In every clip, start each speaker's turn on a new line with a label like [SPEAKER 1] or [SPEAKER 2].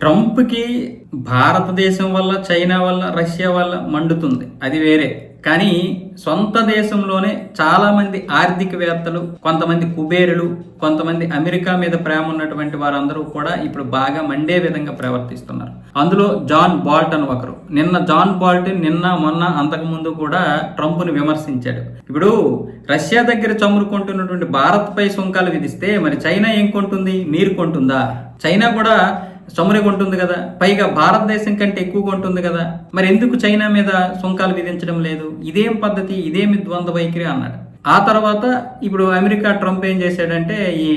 [SPEAKER 1] ట్రంప్కి భారతదేశం వల్ల చైనా వల్ల రష్యా వల్ల మండుతుంది. అది వేరే. కానీ సొంత దేశంలోనే చాలామంది ఆర్థికవేత్తలు కొంతమంది కుబేరులు కొంతమంది అమెరికా మీద ప్రేమ ఉన్నటువంటి వారందరూ కూడా ఇప్పుడు బాగా మండే విధంగా ప్రవర్తిస్తున్నారు. అందులో జాన్ బాల్టన్ ఒకరు. నిన్న జాన్ బాల్టన్ నిన్న మొన్న అంతకుముందు కూడా ట్రంప్ను విమర్శించాడు. ఇప్పుడు రష్యా దగ్గర చమురుకుంటున్నటువంటి భారత్పై సుంకాలు విధిస్తే మరి చైనా ఏం కొంటుంది? నీరు కొంటుందా? చైనా కూడా చమురు కొంటుంది కదా. పైగా భారతదేశం కంటే ఎక్కువ కొంటుంది కదా. మరి ఎందుకు చైనా మీద సుంకాలు విధించడం లేదు? ఇదేం పద్ధతి? ఇదేమి ద్వంద్వ వైఖరి అన్నాడు. ఆ తర్వాత ఇప్పుడు అమెరికా ట్రంప్ ఏం చేశాడంటే ఈ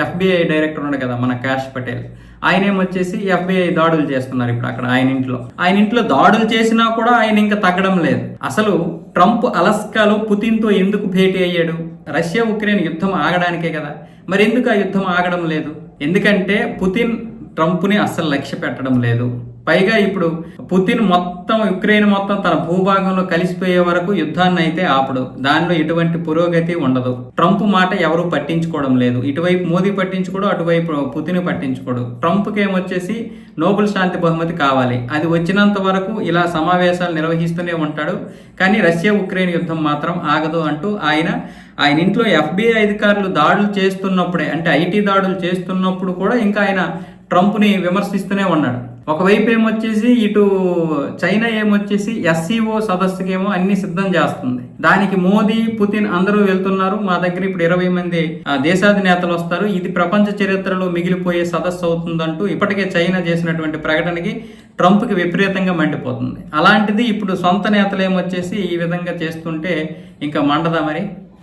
[SPEAKER 1] ఎఫ్బిఐ డైరెక్టర్ ఉన్నాడు కదా మన కాష్ పటేల్. ఆయన ఏమొచ్చేసి ఎఫ్బిఐ దాడులు చేస్తున్నారు ఇప్పుడు అక్కడ ఆయన ఇంట్లో. ఆయన ఇంట్లో దాడులు చేసినా కూడా ఆయన ఇంకా తగ్గడం లేదు. అసలు ట్రంప్ అలస్కాలో పుతిన్తో ఎందుకు భేటీ అయ్యాడు? రష్యా ఉక్రెయిన్ యుద్ధం ఆగడానికే కదా. మరి ఎందుకు ఆ యుద్ధం ఆగడం లేదు? ఎందుకంటే పుతిన్ ట్రంప్ని అస్సలు లక్ష్య పెట్టడం లేదు. పైగా ఇప్పుడు పుతిన్ మొత్తం యుక్రెయిన్ మొత్తం తన భూభాగంలో కలిసిపోయే వరకు యుద్ధాన్ని అయితే ఆపడు. దానిలో ఎటువంటి పురోగతి ఉండదు. ట్రంప్ మాట ఎవరు పట్టించుకోవడం లేదు. ఇటువైపు మోదీ పట్టించుకోడు అటువైపు పుతిన్ పట్టించుకోడు. ట్రంప్కి ఏమొచ్చేసి నోబెల్ శాంతి బహుమతి కావాలి. అది వచ్చినంత వరకు ఇలా సమావేశాలు నిర్వహిస్తూనే ఉంటాడు. కానీ రష్యా ఉక్రెయిన్ యుద్ధం మాత్రం ఆగదు అంటూ ఆయన ఆయన ఇంట్లో ఎఫ్బిఐ అధికారులు దాడులు చేస్తున్నప్పుడే అంటే ఐటీ దాడులు చేస్తున్నప్పుడు కూడా ఇంకా ఆయన ట్రంప్ని విమర్శిస్తూనే ఉన్నాడు. ఒకవైపు ఏమొచ్చేసి ఇటు చైనా ఏమొచ్చేసి ఎస్సీఓ సదస్సుకేమో అన్ని సిద్ధం చేస్తుంది. దానికి మోదీ పుతిన్ అందరూ వెళ్తున్నారు. మా దగ్గర ఇప్పుడు ఇరవై మంది దేశాధినేతలు వస్తారు. ఇది ప్రపంచ చరిత్రలో మిగిలిపోయే సదస్సు అవుతుందంటూ ఇప్పటికే చైనా చేసినటువంటి ప్రకటనకి ట్రంప్కి విపరీతంగా మండిపోతుంది. అలాంటిది ఇప్పుడు సొంత నేతలు ఏమొచ్చేసి ఈ విధంగా చేస్తుంటే ఇంకా మండదా మరి?